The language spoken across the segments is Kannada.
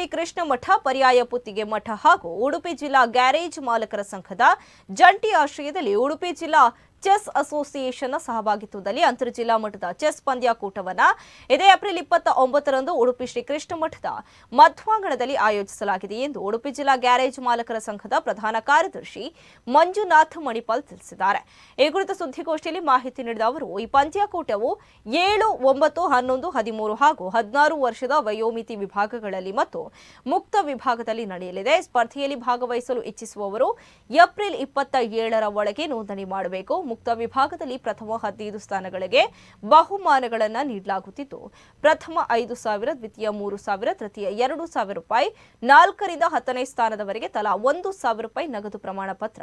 ಶ್ರೀ ಕೃಷ್ಣ ಮಠ ಪರ್ಯಾಯ ಪುತ್ತಿಗೆ ಮಠ ಹಾಗೂ ಉಡುಪಿ ಜಿಲ್ಲಾ ಗ್ಯಾರೇಜ್ ಮಾಲಕರ ಸಂಘದ ಜಂಟಿ ಆಶ್ರಯದಲ್ಲಿ ಉಡುಪಿ ಜಿಲ್ಲಾ ಚೆಸ್ ಅಸೋಸಿಯೇಷನ್ನ ಸಹಭಾಗಿತ್ವದಲ್ಲಿ ಅಂತರ್ಜಿಲ್ಲಾ ಮಟ್ಟದ ಚೆಸ್ ಪಂದ್ಯಾಕೂಟವನ್ನ ಇದೇ ಏಪ್ರಿಲ್ ಇಪ್ಪತ್ತ ಒಂಬತ್ತರಂದು ಉಡುಪಿ ಶ್ರೀ ಕೃಷ್ಣ ಮಠದ ಮಧ್ವಾಂಗಣದಲ್ಲಿ ಆಯೋಜಿಸಲಾಗಿದೆ ಎಂದು ಉಡುಪಿ ಜಿಲ್ಲಾ ಗ್ಯಾರೇಜ್ ಮಾಲಕರ ಸಂಘದ ಪ್ರಧಾನ ಕಾರ್ಯದರ್ಶಿ ಮಂಜುನಾಥ್ ಮಣಿಪಾಲ್ ತಿಳಿಸಿದ್ದಾರೆ. ಈ ಕುರಿತ ಸುದ್ದಿಗೋಷ್ಠಿಯಲ್ಲಿ ಮಾಹಿತಿ ನೀಡಿದ ಅವರು, ಈ ಪಂದ್ಯಾಕೂಟವು ಏಳು, ಒಂಬತ್ತು, ಹನ್ನೊಂದು, ಹದಿಮೂರು ಹಾಗೂ ಹದಿನಾರು ವರ್ಷದ ವಯೋಮಿತಿ ವಿಭಾಗಗಳಲ್ಲಿ ಮತ್ತು ಮುಕ್ತ ವಿಭಾಗದಲ್ಲಿ ನಡೆಯಲಿದೆ. ಸ್ಪರ್ಧೆಯಲ್ಲಿ ಭಾಗವಹಿಸಲು ಇಚ್ಛಿಸುವವರು ಏಪ್ರಿಲ್ ಇಪ್ಪತ್ತ ಏಳರ ಒಳಗೆ ನೋಂದಣಿ ಮಾಡಬೇಕು. ಮುಕ್ತ ವಿಭಾಗದಲ್ಲಿ ಪ್ರಥಮ ಹದಿನೈದು ಸ್ಥಾನಗಳಿಗೆ ಬಹುಮಾನಗಳನ್ನು ನೀಡಲಾಗುತ್ತಿದ್ದು ಪ್ರಥಮ ಐದು ಸಾವಿರ, ದ್ವಿತೀಯ ಮೂರು ಸಾವಿರ, ತೃತೀಯ ಎರಡು ಸಾವಿರ ರೂಪಾಯಿ, ನಾಲ್ಕರಿಂದ ಹತ್ತನೇ ಸ್ಥಾನದವರೆಗೆ ತಲಾ ಒಂದು ಸಾವಿರ ರೂಪಾಯಿ ನಗದು ಪ್ರಮಾಣ ಪತ್ರ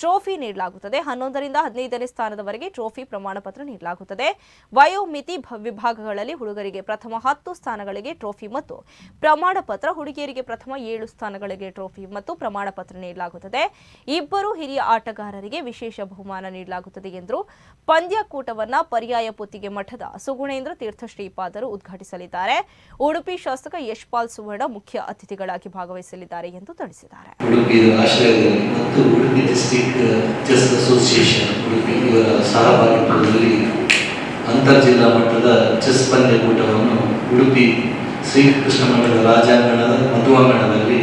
ಟ್ರೋಫಿ ನೀಡಲಾಗುತ್ತದೆ. ಹನ್ನೊಂದರಿಂದ ಹದಿನೈದನೇ ಸ್ಥಾನದವರೆಗೆ ಟ್ರೋಫಿ ಪ್ರಮಾಣ ಪತ್ರ ನೀಡಲಾಗುತ್ತದೆ. ವಯೋಮಿತಿ ವಿಭಾಗಗಳಲ್ಲಿ ಹುಡುಗರಿಗೆ ಪ್ರಥಮ ಹತ್ತು ಸ್ಥಾನಗಳಿಗೆ ಟ್ರೋಫಿ ಮತ್ತು ಪ್ರಮಾಣ ಪತ್ರ ಹುಡುಗಿಯರಿಗೆ ಪ್ರಥಮ ಏಳು ಸ್ಥಾನಗಳಿಗೆ ಟ್ರೋಫಿ ಮತ್ತು ಪ್ರಮಾಣ ಪತ್ರ ನೀಡಲಾಗುತ್ತದೆ. ಇಬ್ಬರು ಹಿರಿಯ ಆಟಗಾರರಿಗೆ ವಿಶೇಷ ಬಹುಮಾನ ನೀಡಲಾಗುತ್ತದೆ. ಎಂದರು ಪಂದ್ಯಕೂಟವನ್ನ ಪರ್ಯಾಯ ಪೊತ್ತಿಗೆ ಮಠದ ಸುಗುಣೇಂದ್ರ ತೀರ್ಥ ಶ್ರೀಪಾದರು ಉದ್ಘಾಟಿಸಲಿದ್ದಾರೆ. ಉಡುಪಿ ಶಾಸಕ ಯಶ್ಪಾಲ್ ಸುವರ್ಣ ಮುಖ್ಯ ಅತಿಥಿಗಳಾಗಿ ಭಾಗವಹಿಸಲಿದ್ದಾರೆ ಎಂದು ತಿಳಿಸಿದ್ದಾರೆ. ಅಂತರ್ಜಿಲ್ಲಾ ಮಟ್ಟದ ಚೆಸ್ ಪಂದ್ಯಕೂಟವನ್ನು ಉಡುಪಿ ಶ್ರೀಕೃಷ್ಣ ಮಠದ ರಾಜಾಂಗಣದ ಮಧುವಾಂಗಣದಲ್ಲಿ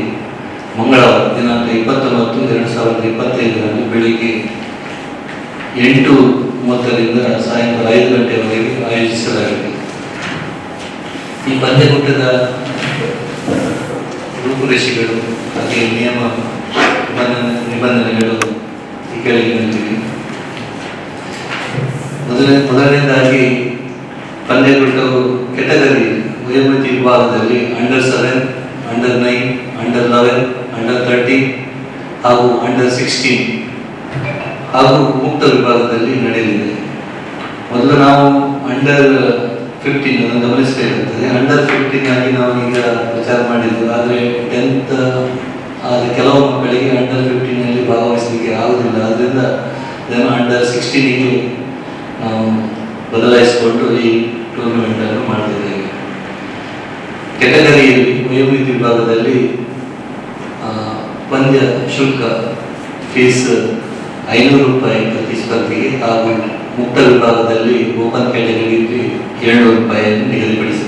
ಮಂಗಳವಾರ, ದಿನಾಂಕ ಇಪ್ಪತ್ತೊಂಬತ್ತು, ಎರಡು ಸಾವಿರದ ಇಪ್ಪತ್ತೈದರಲ್ಲಿ ಬೆಳಿಗ್ಗೆ ಎಂಟು ಮೂವತ್ತರಿಂದ ಸಾಯಂಕಾಲ ಐದು ಗಂಟೆಯವರೆಗೆ ಆಯೋಜಿಸಲಾಗಿದೆ. ಈ ಪಂದ್ಯಕೂಟದ ರೂಪುರೇಷೆಗಳು ಹಾಗೆ ನಿಯಮ ನಿಬಂಧನೆ ನಿಬಂಧನೆಗಳು ಈ ಕೆಳಗಿನಲ್ಲಿವೆ ಮೊದಲನೇ ಮೊದಲನೇದಾಗಿ ಪಂದ್ಯಕೂಟವು ಕೆಟಗರಿ ವಯೋಮಿತಿ ವಿಭಾಗದಲ್ಲಿ under seven under nine under eleven under thirty ಹಾಗೂ ಅಂಡರ್ ಸಿಕ್ಸ್ಟೀನ್ ಹಾಗೂ ಮುಕ್ತ ವಿಭಾಗದಲ್ಲಿ ನಡೆಯಲಿದೆ. ಮೊದಲು ನಾವು ಅಂಡರ್ ಫಿಫ್ಟೀನ್ ಅನ್ನು ಗಮನಿಸಬೇಕಾಗ್ತದೆ ಅಂಡರ್ ಫಿಫ್ಟೀನ್ ಆಗಿ ನಾವು ಈಗ ಪ್ರಚಾರ ಮಾಡಿದ್ದು ಆದರೆ ಟೆಂತ್ ಆದರೆ ಕೆಲವು ಮಕ್ಕಳಿಗೆ ಅಂಡರ್ ಫಿಫ್ಟೀನಲ್ಲಿ ಭಾಗವಹಿಸಲಿಕ್ಕೆ ಆಗುವುದಿಲ್ಲ ಅದರಿಂದ ಇದನ್ನು ಅಂಡರ್ ಸಿಕ್ಸ್ಟೀನಿಗೆ ನಾವು ಬದಲಾಯಿಸಿಕೊಂಡು ಈ ಟೂರ್ನಮೆಂಟ್ ಅನ್ನು ಮಾಡ್ತಿದ್ದೇವೆ. ಕೆಟಗರಿಯಲ್ಲಿ ವಯೋಮಿತಿ ವಿಭಾಗದಲ್ಲಿ ಪಂದ್ಯ ಶುಲ್ಕ ಫೀಸ್ ಐನೂರು ರೂಪಾಯಿ ಪ್ರತಿ ಸ್ಪರ್ಧೆಗೆ ಹಾಗೂ ಮುಕ್ತ ವಿಭಾಗದಲ್ಲಿ ಓಪನ್ ಕ್ಯಾಟಗರಿಗೆ ಏಳ್ನೂರು ರೂಪಾಯಿಯನ್ನು ನಿಗದಿಪಡಿಸಲಾಗಿದೆ